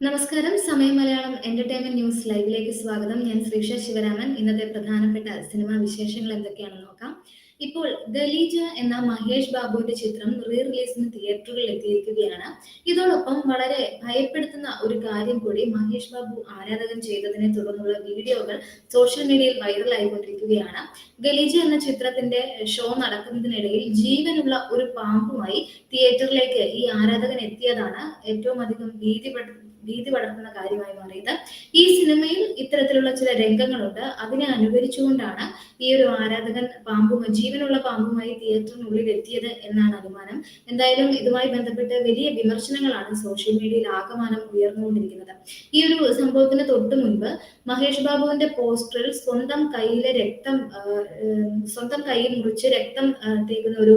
നമസ്കാരം. സമയം Malayalam entertainment news ലൈവിലേക്ക് സ്വാഗതം. ഞാൻ ശ്രീഷ ശിവരാമൻ. ഇന്നത്തെ പ്രധാനപ്പെട്ട സിനിമാ വിശേഷങ്ങൾ എന്തൊക്കെയാണെന്ന് നോക്കാം. ഇപ്പോൾ ഗലീജ എന്ന മഹേഷ് ബാബുവിന്റെ ചിത്രം റീ റിലീസിന് തിയേറ്ററുകളിൽ എത്തിയിരിക്കുകയാണ്. ഇതോടൊപ്പം വളരെ ഭയപ്പെടുത്തുന്ന ഒരു കാര്യം കൂടി മഹേഷ് ബാബു ആരാധകൻ ചെയ്തതിനെ തുടർന്നുള്ള വീഡിയോകൾ സോഷ്യൽ മീഡിയയിൽ വൈറലായിക്കൊണ്ടിരിക്കുകയാണ് ഗലീജ എന്ന ചിത്രത്തിന്റെ ഷോ നടക്കുന്നതിനിടയിൽ ജീവനുള്ള ഒരു പാമ്പുമായി തിയേറ്ററിലേക്ക് ഈ ആരാധകൻ എത്തിയതാണ് ഏറ്റവും അധികം ഭീതി ഭീതി വളർത്തുന്ന കാര്യമായി മാറിയത്. ഈ സിനിമയിൽ ഇത്തരത്തിലുള്ള ചില രംഗങ്ങളുണ്ട്. അതിനെ അനുകരിച്ചുകൊണ്ടാണ് ഈ ഒരു ആരാധകൻ പാമ്പുമായി ജീവനുള്ള പാമ്പുമായി തിയേറ്ററിനുള്ളിൽ എത്തിയത് എന്നാണ് അനുമാനം. എന്തായാലും ഇതുമായി ബന്ധപ്പെട്ട് വലിയ വിമർശനങ്ങളാണ് സോഷ്യൽ മീഡിയയിൽ ആകമാനം ഉയർന്നുകൊണ്ടിരിക്കുന്നത്. ഈ ഒരു സംഭവത്തിന് തൊട്ടു മുൻപ് മഹേഷ് ബാബുവിന്റെ പോസ്റ്ററിൽ സ്വന്തം കയ്യിലെ രക്തം സ്വന്തം കൈ മുറിച്ച് രക്തം തേക്കുന്ന ഒരു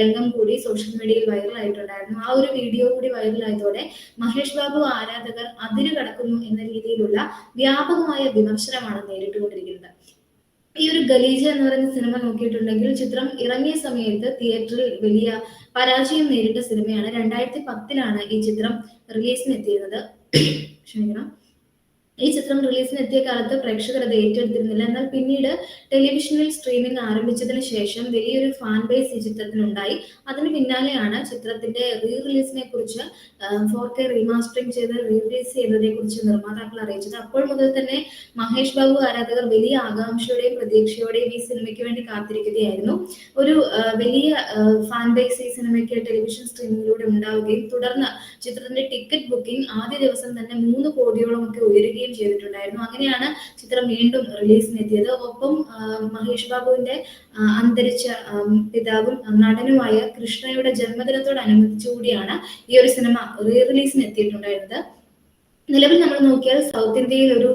രംഗം കൂടി സോഷ്യൽ മീഡിയയിൽ വൈറലായിട്ടുണ്ടായിരുന്നു. ആ ഒരു വീഡിയോ കൂടി വൈറലായതോടെ മഹേഷ് ബാബു ആരാധകർ അതിര് കടക്കുന്നു എന്ന രീതിയിലുള്ള വ്യാപകമായ വിമർശനമാണ് നേരിട്ടുകൊണ്ടിരിക്കുന്നത്. ഈ ഒരു ഗലീജ എന്ന് പറയുന്ന സിനിമ നോക്കിയിട്ടുണ്ടെങ്കിൽ ചിത്രം ഇറങ്ങിയ സമയത്ത് തിയേറ്ററിൽ വലിയ പരാജയം നേരിട്ട സിനിമയാണ്. രണ്ടായിരത്തി പത്തിലാണ് ഈ ചിത്രം റിലീസിന് എത്തിയിരുന്നത് ക്ഷമിക്കണം. ഈ ചിത്രം റിലീസിന് എത്തിയ കാലത്ത് പ്രേക്ഷകർ അത് ഏറ്റെടുത്തിരുന്നില്ല. എന്നാൽ പിന്നീട് ടെലിവിഷനിൽ സ്ട്രീമിംഗ് ആരംഭിച്ചതിന് ശേഷം വലിയൊരു ഫാൻ ബേസ് ഈ ചിത്രത്തിനുണ്ടായി. അതിന് പിന്നാലെയാണ് ചിത്രത്തിന്റെ റീ റിലീസിനെ കുറിച്ച് ഫോർ കെ റീമാസ്റ്ററിംഗ് ചെയ്ത് റീ റിലീസ് ചെയ്തതിനെ കുറിച്ച് നിർമ്മാതാക്കൾ അറിയിച്ചത്. അപ്പോൾ മുതൽ തന്നെ മഹേഷ് ബാബു ആരാധകർ വലിയ ആകാംക്ഷയോടെയും പ്രതീക്ഷയോടെയും ഈ സിനിമയ്ക്ക് വേണ്ടി കാത്തിരിക്കുകയായിരുന്നു. ഒരു വലിയ ഫാൻ ബേസ് ഈ സിനിമയ്ക്ക് ടെലിവിഷൻ സ്ട്രീമിംഗിലൂടെ ഉണ്ടാവുകയും തുടർന്ന് ചിത്രത്തിന്റെ ടിക്കറ്റ് ബുക്കിംഗ് ആദ്യ ദിവസം തന്നെ മൂന്ന് കോടിയോളം ഒക്കെ ഉയരുകയും ചെയ്തിട്ടുണ്ടായിരുന്നു. അങ്ങനെയാണ് ചിത്രം വീണ്ടും റിലീസിനെത്തിയത്. ഒപ്പം മഹേഷ് ബാബുവിന്റെ അന്തരിച്ച പിതാവും നടനുമായ കൃഷ്ണയുടെ ജന്മദിനത്തോടനുബന്ധിച്ചുകൂടിയാണ് ഈ ഒരു സിനിമ റീ റിലീസിന് എത്തിയിട്ടുണ്ടായിരുന്നത് നിലവിൽ നമ്മൾ നോക്കിയാൽ സൗത്ത് ഇന്ത്യയിൽ ഒരു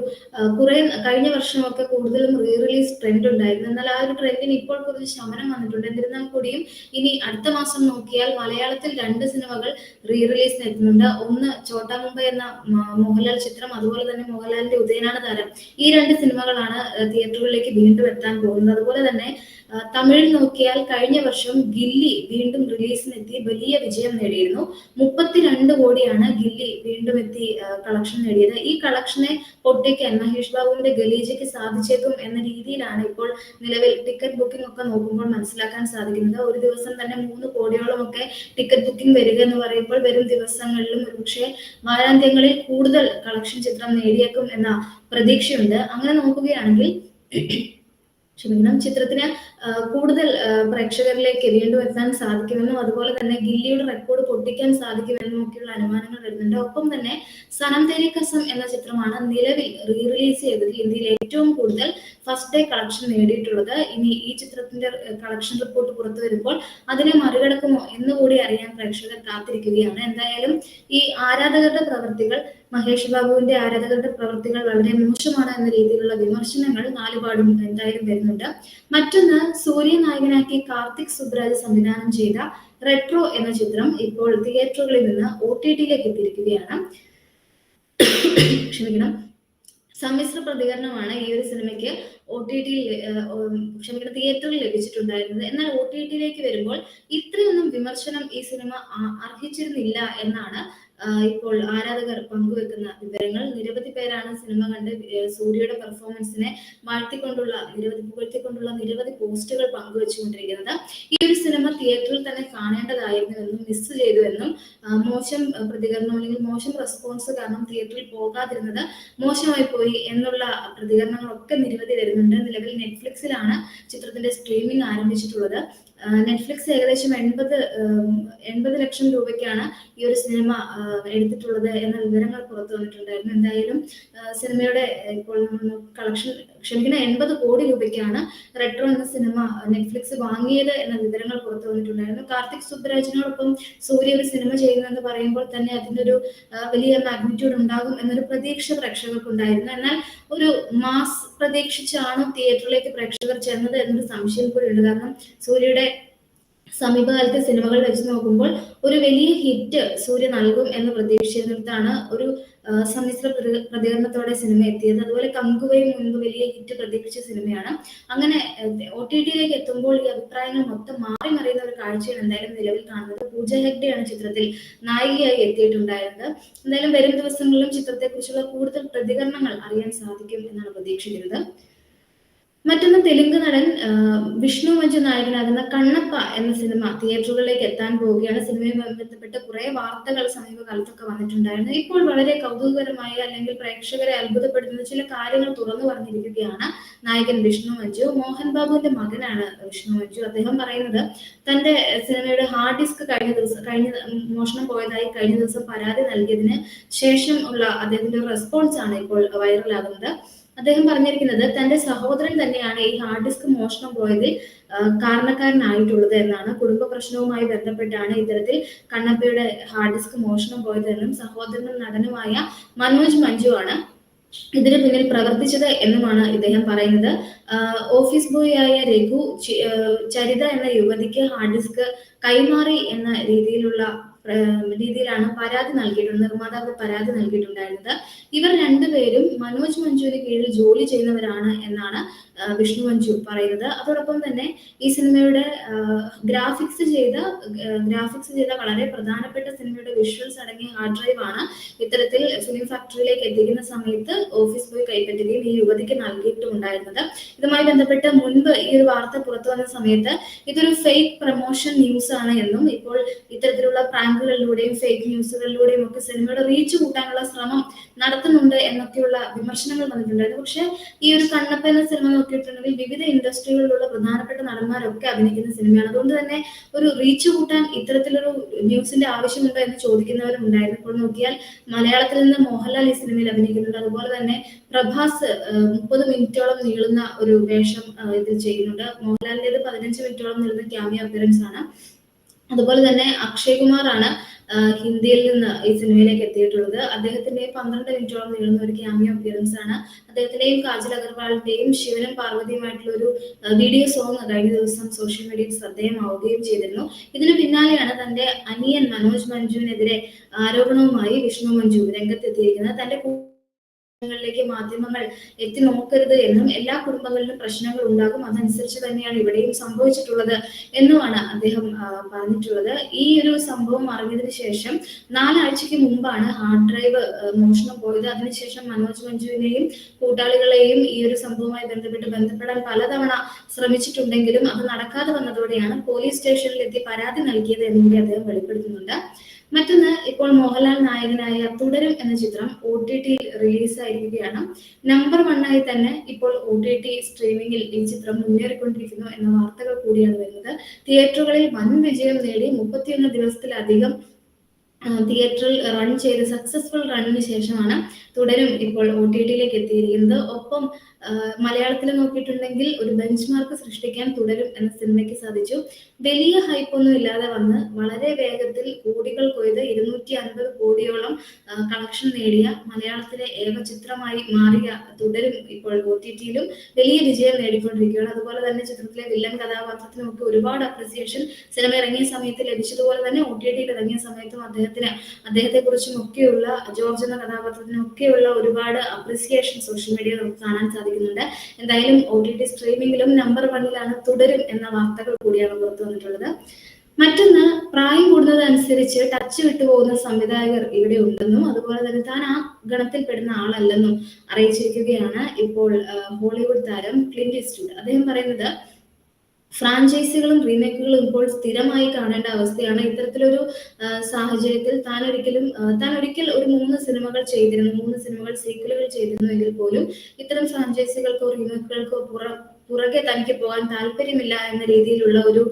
കുറെ കഴിഞ്ഞ വർഷമൊക്കെ കൂടുതലും റീ റിലീസ് ട്രെൻഡ് ഉണ്ടായിരുന്നു. എന്നാൽ ആ ഒരു ട്രെൻഡിന് ഇപ്പോൾ കുറച്ച് ശമനം വന്നിട്ടുണ്ട്. എന്നിരുന്നാൽ കൂടിയും ഇനി അടുത്ത മാസം നോക്കിയാൽ മലയാളത്തിൽ രണ്ട് സിനിമകൾ റീ റിലീസിന് എത്തുന്നുണ്ട്. ഒന്ന് ചോട്ടാ മുംബൈ എന്ന മോഹൻലാൽ ചിത്രം അതുപോലെ തന്നെ മോഹൻലാലിന്റെ ഉദയനാണ് താരം. ഈ രണ്ട് സിനിമകളാണ് തിയേറ്ററുകളിലേക്ക് വീണ്ടും എത്താൻ പോകുന്നത്. അതുപോലെ തന്നെ തമിഴിൽ നോക്കിയാൽ കഴിഞ്ഞ വർഷം ഗില്ലി വീണ്ടും റിലീസിനെത്തി വലിയ വിജയം നേടിയിരുന്നു. മുപ്പത്തിരണ്ട് കോടിയാണ് ഗില്ലി വീണ്ടും എത്തി കളക്ഷൻ നേടിയത്. ഈ കളക്ഷനെ പൊട്ടിക്കാൻ മഹേഷ് ബാബുവിന്റെ ഗലീജയ്ക്ക് സാധിച്ചേക്കും എന്ന രീതിയിലാണ് ഇപ്പോൾ നിലവിൽ ടിക്കറ്റ് ബുക്കിംഗ് ഒക്കെ നോക്കുമ്പോൾ മനസ്സിലാക്കാൻ സാധിക്കുന്നത്. ഒരു ദിവസം തന്നെ മൂന്ന് കോടിയോളം ഒക്കെ ടിക്കറ്റ് ബുക്കിംഗ് വരിക എന്ന് പറയുമ്പോൾ വരും ദിവസങ്ങളിലും ഒരുപക്ഷെ വാരാന്ത്യങ്ങളിൽ കൂടുതൽ കളക്ഷൻ ചിത്രം നേടിയേക്കും എന്ന പ്രതീക്ഷയുണ്ട്. അങ്ങനെ നോക്കുകയാണെങ്കിൽ ക്ഷമിക്കണം. ചിത്രത്തിന് കൂടുതൽ പ്രേക്ഷകരിലേക്ക് എറിയേണ്ടി വരുത്താൻ സാധിക്കുമെന്നും അതുപോലെ തന്നെ ഗില്ലിയുടെ റെക്കോർഡ് പൊട്ടിക്കാൻ സാധിക്കുമെന്നും ഒക്കെയുള്ള അനുമാനങ്ങൾ വരുന്നുണ്ട്. ഒപ്പം തന്നെ സനം തേരി കസം എന്ന ചിത്രമാണ് നിലവിൽ റീ റിലീസ് ചെയ്തത്. ഇന്ത്യയിൽ ഏറ്റവും കൂടുതൽ ഫസ്റ്റ് ഡേ കളക്ഷൻ നേടിയിട്ടുള്ളത്. ഇനി ഈ ചിത്രത്തിന്റെ കളക്ഷൻ റിപ്പോർട്ട് പുറത്തു വരുമ്പോൾ അതിനെ മറികടക്കുമോ എന്ന് കൂടി അറിയാൻ പ്രേക്ഷകർ കാത്തിരിക്കുകയാണ്. എന്തായാലും ഈ ആരാധകരുടെ പ്രവൃത്തികൾ മഹേഷ് ബാബുവിന്റെ ആരാധകരുടെ പ്രവൃത്തികൾ വളരെ മോശമാണ് എന്ന രീതിയിലുള്ള വിമർശനങ്ങൾ നാലുപാടും എന്തായാലും വരുന്നുണ്ട്. മറ്റൊന്ന് സൂര്യ നായകനാക്കി കാർത്തിക് സുബ്രാജ് സംവിധാനം ചെയ്ത റെട്രോ എന്ന ചിത്രം ഇപ്പോൾ തിയേറ്ററുകളിൽ നിന്ന് ഒ ടി ടിയിലേക്ക് എത്തിയിരിക്കുകയാണ് ക്ഷമിക്കണം. സമ്മിശ്ര പ്രതികരണമാണ് ഈ ഒരു സിനിമയ്ക്ക് ഒ ടി ടി ക്ഷമിക്കണം തിയേറ്ററിൽ ലഭിച്ചിട്ടുണ്ടായിരുന്നത്. എന്നാൽ ഒ ടി ടിയിലേക്ക് വരുമ്പോൾ ഇത്രയൊന്നും വിമർശനം ഈ സിനിമ അർഹിച്ചിരുന്നില്ല എന്നാണ് ഇപ്പോൾ ആരാധകർ പങ്കുവെക്കുന്ന വിവരങ്ങൾ. നിരവധി പേരാണ് സിനിമ കണ്ട് സൂര്യയുടെ പെർഫോമൻസിനെ വാഴ്ത്തിക്കൊണ്ടുള്ള നിരവധി പുകഴ്ത്തിക്കൊണ്ടുള്ള നിരവധി പോസ്റ്റുകൾ പങ്കുവെച്ചുകൊണ്ടിരിക്കുന്നത്. ഈ ഒരു സിനിമ തിയേറ്ററിൽ തന്നെ കാണേണ്ടതായിരുന്നുവെന്നും മിസ് ചെയ്തുവെന്നും മോശം പ്രതികരണം അല്ലെങ്കിൽ മോശം റെസ്പോൺസ് കാരണം തിയേറ്ററിൽ പോകാതിരുന്നത് മോശമായി പോയി എന്നുള്ള പ്രതികരണങ്ങളൊക്കെ നിരവധി വരുന്നുണ്ട് നിലവിൽ നെറ്റ്ഫ്ലിക്സിലാണ് ചിത്രത്തിന്റെ സ്ട്രീമിംഗ് ആരംഭിച്ചിട്ടുള്ളത്. നെറ്റ്ഫ്ലിക്സ് ഏകദേശം എൺപത് എൺപത് ലക്ഷം രൂപയ്ക്കാണ് ഈ ഒരു സിനിമ എടുത്തിട്ടുള്ളത് എന്ന വിവരങ്ങൾ പുറത്തു വന്നിട്ടുണ്ടായിരുന്നു. എന്തായാലും സിനിമയുടെ ഇപ്പോൾ കളക്ഷൻ ക്ഷമിക്കുന്ന എൺപത് കോടി രൂപയ്ക്കാണ് റെട്രോ എന്ന സിനിമ നെറ്റ്ഫ്ലിക്സ് വാങ്ങിയത് എന്ന വിവരങ്ങൾ പുറത്തു വന്നിട്ടുണ്ടായിരുന്നു. കാർത്തിക് സുബ്രാജിനോടൊപ്പം സൂര്യ ഒരു സിനിമ ചെയ്യുന്നതെന്ന് പറയുമ്പോൾ തന്നെ അതിന്റെ ഒരു വലിയ മാഗ്നിറ്റ്യൂഡ് ഉണ്ടാകും എന്നൊരു പ്രതീക്ഷ പ്രേക്ഷകർക്കുണ്ടായിരുന്നു. എന്നാൽ ഒരു മാസ് പ്രതീക്ഷിച്ചാണ് തിയേറ്ററിലേക്ക് പ്രേക്ഷകർ ചെന്നത് എന്നൊരു സംശയം കൂടി ഉണ്ട്. കാരണം സൂര്യയുടെ സമീപകാലത്തെ സിനിമകൾ വെച്ച് നോക്കുമ്പോൾ ഒരു വലിയ ഹിറ്റ് സൂര്യ നൽകും എന്ന് പ്രതീക്ഷിച്ചിരുന്നിടത്താണ് ഒരു സമ്മിശ്ര പ്രതികരണത്തോടെ സിനിമ എത്തിയത്. അതുപോലെ കങ്കുവയും മുൻപ് വലിയ ഹിറ്റ് പ്രതീക്ഷിച്ച സിനിമയാണ്. അങ്ങനെ ഒ ടി ടിയിലേക്ക് എത്തുമ്പോൾ ഈ അഭിപ്രായങ്ങൾ മൊത്തം മാറി മറിയുന്ന ഒരു കാഴ്ചയാണ് എന്തായാലും നിലവിൽ കാണുന്നത്. പൂജ ഹെഗ്ഡെയാണ് ചിത്രത്തിൽ നായികയായി എത്തിയിട്ടുണ്ടായിരുന്നത്. എന്തായാലും വരും ദിവസങ്ങളിലും ചിത്രത്തെക്കുറിച്ചുള്ള കൂടുതൽ പ്രതികരണങ്ങൾ അറിയാൻ സാധിക്കും എന്നാണ് പ്രതീക്ഷിക്കുന്നത്. മറ്റൊന്ന് തെലുങ്ക് നടൻ വിഷ്ണു മഞ്ജു നായകനാകുന്ന കണ്ണപ്പ എന്ന സിനിമ തിയേറ്ററുകളിലേക്ക് എത്താൻ പോവുകയാണ്. സിനിമയുമായി ബന്ധപ്പെട്ട് കുറെ വാർത്തകൾ സമീപകാലത്തൊക്കെ വന്നിട്ടുണ്ടായിരുന്നു. ഇപ്പോൾ വളരെ കൗതുകകരമായ അല്ലെങ്കിൽ പ്രേക്ഷകരെ അത്ഭുതപ്പെടുത്തുന്ന ചില കാര്യങ്ങൾ തുറന്നു പറഞ്ഞിരിക്കുകയാണ് നായകൻ വിഷ്ണു മഞ്ജു. മോഹൻ ബാബുവിന്റെ മകനാണ് വിഷ്ണു മഞ്ജു. അദ്ദേഹം പറയുന്നത് തന്റെ സിനിമയുടെ ഹാർഡ് ഡിസ്ക് കഴിഞ്ഞ ദിവസം കഴിഞ്ഞ മോഷണം പോയതായി കഴിഞ്ഞ ദിവസം പരാതി നൽകിയതിന് ശേഷം ഉള്ള അദ്ദേഹത്തിന്റെ റെസ്പോൺസ് ആണ് ഇപ്പോൾ വൈറലാകുന്നത്. അദ്ദേഹം പറഞ്ഞിരിക്കുന്നത് തന്റെ സഹോദരൻ തന്നെയാണ് ഈ ഹാർഡ് ഡിസ്ക് മോഷണം പോയതിൽ കാരണക്കാരനായിട്ടുള്ളത് എന്നാണ്. കുടുംബ പ്രശ്നവുമായി ബന്ധപ്പെട്ടാണ് ഇത്തരത്തിൽ കണ്ണപ്പയുടെ ഹാർഡ് ഡിസ്ക് മോഷണം പോയതെന്നും സഹോദരനും നടനുമായ മനോജ് മഞ്ജു ആണ് ഇതിന് പിന്നിൽ പ്രവർത്തിച്ചത് എന്നുമാണ് ഇദ്ദേഹം പറയുന്നത്. ഓഫീസ് ബോയ് ആയ രഘു ചരിത എന്ന യുവതിക്ക് ഹാർഡ് ഡിസ്ക് കൈമാറി എന്ന രീതിയിലുള്ള രീതിയിലാണ് പരാതി നൽകിയിട്ടുണ്ട് നിർമ്മാതാവ് പരാതി നൽകിയിട്ടുണ്ടായിരുന്നത്. ഇവർ രണ്ടുപേരും മനോജ് മഞ്ജുവിന് കീഴിൽ ജോലി ചെയ്യുന്നവരാണ് എന്നാണ് വിഷ്ണു മഞ്ജു പറയുന്നത്. അതോടൊപ്പം തന്നെ ഈ സിനിമയുടെ ഗ്രാഫിക്സ് ചെയ്ത ഗ്രാഫിക്സ് ചെയ്ത വളരെ പ്രധാനപ്പെട്ട സിനിമയുടെ വിഷ്വൽസ് അടങ്ങിയ ഹാർഡ് ഡ്രൈവ് ആണ് ഇത്തരത്തിൽ ഫിലിം ഫാക്ടറിയിലേക്ക് എത്തിക്കുന്ന സമയത്ത് ഓഫീസ് ബോയ് കൈപ്പറ്റുകയും ഈ യുവതിക്ക് നൽകിയിട്ടുണ്ടായിരുന്നത് ഇതുമായി ബന്ധപ്പെട്ട് മുൻപ് ഈ ഒരു വാർത്ത പുറത്തു വന്ന സമയത്ത് ഇതൊരു ഫേക്ക് പ്രൊമോഷൻ ന്യൂസ് ആണ് എന്നും ഇപ്പോൾ ഇത്തരത്തിലുള്ള പ്രാങ്കുകളിലൂടെയും ഫേക്ക് ന്യൂസുകളിലൂടെയും ഒക്കെ സിനിമയുടെ റീച്ച് കൂട്ടാനുള്ള ശ്രമം നടത്തുന്നുണ്ട് എന്നൊക്കെയുള്ള വിമർശനങ്ങൾ വന്നിട്ടുണ്ടായിരുന്നു. പക്ഷെ ഈ ഒരു കണ്ണപ്പ എന്ന സിനിമ നോക്കിയിട്ടുണ്ടെങ്കിൽ വിവിധ ഇൻഡസ്ട്രികളിലുള്ള പ്രധാനപ്പെട്ട നടന്മാരൊക്കെ അഭിനയിക്കുന്ന സിനിമയാണ്. അതുകൊണ്ട് തന്നെ ഒരു റീച്ച് കൂട്ടാൻ ഇത്തരത്തിലൊരു ന്യൂസിന്റെ ആവശ്യമുണ്ടോ എന്ന് ചോദിക്കുന്നവരും ഉണ്ടായിരുന്നു. ഇപ്പോൾ നോക്കിയാൽ മലയാളത്തിൽ നിന്ന് മോഹൻലാൽ ഈ സിനിമയിൽ അഭിനയിക്കുന്നുണ്ട്. അതുപോലെ തന്നെ പ്രഭാസ് മുപ്പത് മിനിറ്റോളം നീളുന്ന ഒരു വേഷം ഇതിൽ ചെയ്യുന്നുണ്ട്. മോഹൻലാലിന്റെത് പതിനഞ്ച് മിനിറ്റോളം നീളുന്ന ക്യാമിയ അപ്പിയറൻസ് ആണ്. അതുപോലെ തന്നെ അക്ഷയ് കുമാർ ആണ് ഹിന്ദിയിൽ നിന്ന് ഈ സിനിമയിലേക്ക് എത്തിയിട്ടുള്ളത്. അദ്ദേഹത്തിന്റെ പന്ത്രണ്ട് മിനിറ്റോളം നീളുന്ന ഒരു ക്യാമിയോ അപ്പിയറൻസ് ആണ്. അദ്ദേഹത്തിന്റെയും കാജൽ അഗർവാളിന്റെയും ശിവനും പാർവതിയുമായിട്ടുള്ള ഒരു വീഡിയോ സോങ് കഴിഞ്ഞ ദിവസം സോഷ്യൽ മീഡിയയിൽ ശ്രദ്ധേയമാവുകയും ചെയ്തിരുന്നു. ഇതിന് പിന്നാലെയാണ് തന്റെ അനിയൻ മനോജ് മഞ്ജുവിനെതിരെ ആരോപണവുമായി വിഷ്ണു മഞ്ജു രംഗത്തെത്തിയിരിക്കുന്നത്. തന്റെ ങ്ങളിലേക്ക് മാധ്യമങ്ങൾ എത്തി നോക്കരുത് എന്നും എല്ലാ കുടുംബങ്ങളിലും പ്രശ്നങ്ങൾ ഉണ്ടാകും. അതനുസരിച്ച് തന്നെയാണ് ഇവിടെയും സംഭവിച്ചിട്ടുള്ളത് എന്നുമാണ് അദ്ദേഹം പറഞ്ഞിട്ടുള്ളത്. ഈ ഒരു സംഭവം അറിഞ്ഞതിന് ശേഷം നാലാഴ്ചക്ക് മുമ്പാണ് ഹാർഡ് ഡ്രൈവ് മോഷണം പോയത്. അതിനുശേഷം മനോജ് മഞ്ജുവിനെയും കൂട്ടാളികളെയും ഈ ഒരു സംഭവവുമായി ബന്ധപ്പെട്ട് ബന്ധപ്പെടാൻ പലതവണ ശ്രമിച്ചിട്ടുണ്ടെങ്കിലും അത് നടക്കാതെ വന്നതോടെയാണ് പോലീസ് സ്റ്റേഷനിൽ എത്തി പരാതി നൽകിയത് എന്നുകൂടി അദ്ദേഹം വെളിപ്പെടുത്തുന്നുണ്ട്. മറ്റൊന്ന് ഇപ്പോൾ മോഹൻലാൽ നായകനായ തുടരും എന്ന ചിത്രം ഒ ടി ടി റിലീസായിരിക്കുകയാണ്. നമ്പർ വണ്ണായി തന്നെ ഇപ്പോൾ ഒ ടി ടി സ്ട്രീമിംഗിൽ ഈ ചിത്രം മുന്നേറിക്കൊണ്ടിരിക്കുന്നു എന്ന വാർത്തകൾ കൂടിയാണ് വരുന്നത്. തിയേറ്ററുകളിൽ വൻ വിജയം നേടി മുപ്പത്തിയൊന്ന് ദിവസത്തിലധികം തിയേറ്ററിൽ റൺ ചെയ്ത് സക്സസ്ഫുൾ റണ്ണിന് ശേഷമാണ് തുടരും ഇപ്പോൾ ഒ ടി ടിയിലേക്ക് എത്തിയിരിക്കുന്നത്. ഒപ്പം മലയാളത്തിൽ നോക്കിയിട്ടുണ്ടെങ്കിൽ ഒരു ബെഞ്ച് മാർക്ക് സൃഷ്ടിക്കാൻ തുടരും എന്ന സിനിമയ്ക്ക് സാധിച്ചു. വലിയ ഹൈപ്പ് ഒന്നും ഇല്ലാതെ വന്ന് വളരെ വേഗത്തിൽ കോടികൾ കൊയ്ത് ഇരുന്നൂറ്റി അൻപത് കോടിയോളം കളക്ഷൻ നേടിയ മലയാളത്തിലെ ഏക ചിത്രമായി മാറിയ തുടരും ഇപ്പോൾ ഒ ടി ടിയിലും വലിയ വിജയം നേടിക്കൊണ്ടിരിക്കുകയാണ്. അതുപോലെ തന്നെ ചിത്രത്തിലെ വില്ലൻ കഥാപാത്രത്തിനുമൊക്കെ ഒരുപാട് അപ്രിസിയേഷൻ സിനിമ ഇറങ്ങിയ സമയത്ത് ലഭിച്ചതുപോലെ തന്നെ ഒ ടി ടിയിൽ ഇറങ്ങിയ സമയത്തും അദ്ദേഹത്തിന് അദ്ദേഹത്തെ കുറിച്ചും ഒക്കെയുള്ള ജോർജ് എന്ന കഥാപാത്രത്തിനൊക്കെയുള്ള ഒരുപാട് അപ്രിസിയേഷൻ സോഷ്യൽ മീഡിയ നമുക്ക് കാണാൻ സാധിക്കുന്നുണ്ട്. എന്തായാലും ഒ ടി ടി സ്ട്രീമിംഗിലും നമ്പർ വണ്ണിലാണ് തുടരും എന്ന വാർത്തകൾ കൂടിയാണ് പുറത്തു വന്നിട്ടുള്ളത്. മറ്റൊന്ന് പ്രായം കൂടുന്നതനുസരിച്ച് ടച്ച് വിട്ടുപോകുന്ന സംവിധായകർ ഇവിടെ ഉണ്ടെന്നും അതുപോലെ തന്നെ താൻ ആ ഗണത്തിൽപ്പെടുന്ന ആളല്ലെന്നും അറിയിച്ചിരിക്കുകയാണ് ഇപ്പോൾ ഹോളിവുഡ് താരം ക്ലിന്റ് ഈസ്റ്റ്വുഡ്. അദ്ദേഹം പറയുന്നത് ഫ്രാഞ്ചൈസികളും റീമേക്കുകളും ഇപ്പോൾ സ്ഥിരമായി കാണേണ്ട അവസ്ഥയാണ്. ഇത്തരത്തിലൊരു സാഹചര്യത്തിൽ താൻ ഒരിക്കലും താൻ ഒരിക്കൽ ഒരു മൂന്ന് സിനിമകൾ ചെയ്തിരുന്നു മൂന്ന് സിനിമകൾ സീക്വലുകൾ ചെയ്തിരുന്നു എങ്കിൽ പോലും ഇത്തരം ഫ്രാഞ്ചൈസികൾക്കോ റീമേക്കുകൾക്കോ പുറ പുറകെ തനിക്ക് പോകാൻ താല്പര്യമില്ല എന്ന രീതിയിലുള്ള ഒരു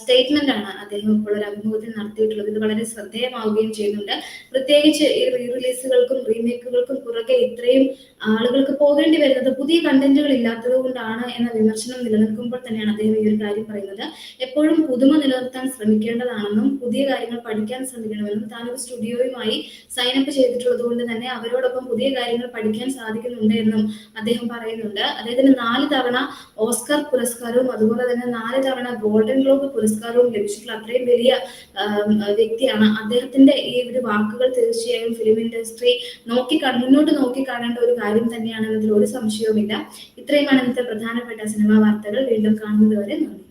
സ്റ്റേറ്റ്മെന്റ് ആണ് അദ്ദേഹം ഇപ്പോൾ ഒരു അഭിമുഖത്തിൽ നടത്തിയിട്ടുള്ളത്. ഇത് വളരെ ശ്രദ്ധേയമാവുകയും ചെയ്യുന്നുണ്ട്. പ്രത്യേകിച്ച് ഈ റീ റിലീസുകൾക്കും റീമേക്കുകൾക്കും പുറകെ ഇത്രയും ആളുകൾക്ക് പോകേണ്ടി വരുന്നത് പുതിയ കണ്ടന്റുകൾ ഇല്ലാത്തത് കൊണ്ടാണ് എന്ന വിമർശനം നിലനിൽക്കുമ്പോൾ തന്നെയാണ് അദ്ദേഹം ഈ ഒരു കാര്യം പറയുന്നത്. എപ്പോഴും പുതുമ നിലനിർത്താൻ ശ്രമിക്കേണ്ടതാണെന്നും പുതിയ കാര്യങ്ങൾ പഠിക്കാൻ ശ്രമിക്കണമെന്നും താൻ ഒരു സ്റ്റുഡിയോയുമായി സൈനപ്പ് ചെയ്തിട്ടുള്ളത് കൊണ്ട് തന്നെ അവരോടൊപ്പം പുതിയ കാര്യങ്ങൾ പഠിക്കാൻ സാധിക്കുന്നുണ്ട് എന്നും അദ്ദേഹം പറയുന്നുണ്ട്. അദ്ദേഹത്തിന് നാല് തവണ ഓസ്കാർ പുരസ്കാരവും അതുപോലെ തന്നെ നാല് തവണ ഗോൾഡൻ ഗ്ലോബ് പുരസ്കാരവും ലഭിച്ചിട്ടുള്ള അത്രയും വലിയ വ്യക്തിയാണ്. അദ്ദേഹത്തിന്റെ ഈ ഒരു വാക്കുകൾ തീർച്ചയായും ഫിലിം ഇൻഡസ്ട്രി നോക്കി മുന്നോട്ട് നോക്കി കാണേണ്ട ഒരു കാര്യം തന്നെയാണ് എന്നതിൽ ഒരു സംശയവുമില്ല. ഇത്രയുമാണ് ഇന്നത്തെ പ്രധാനപ്പെട്ട സിനിമാ വാർത്തകൾ. വീണ്ടും കാണുന്നത് വരെ നന്ദി.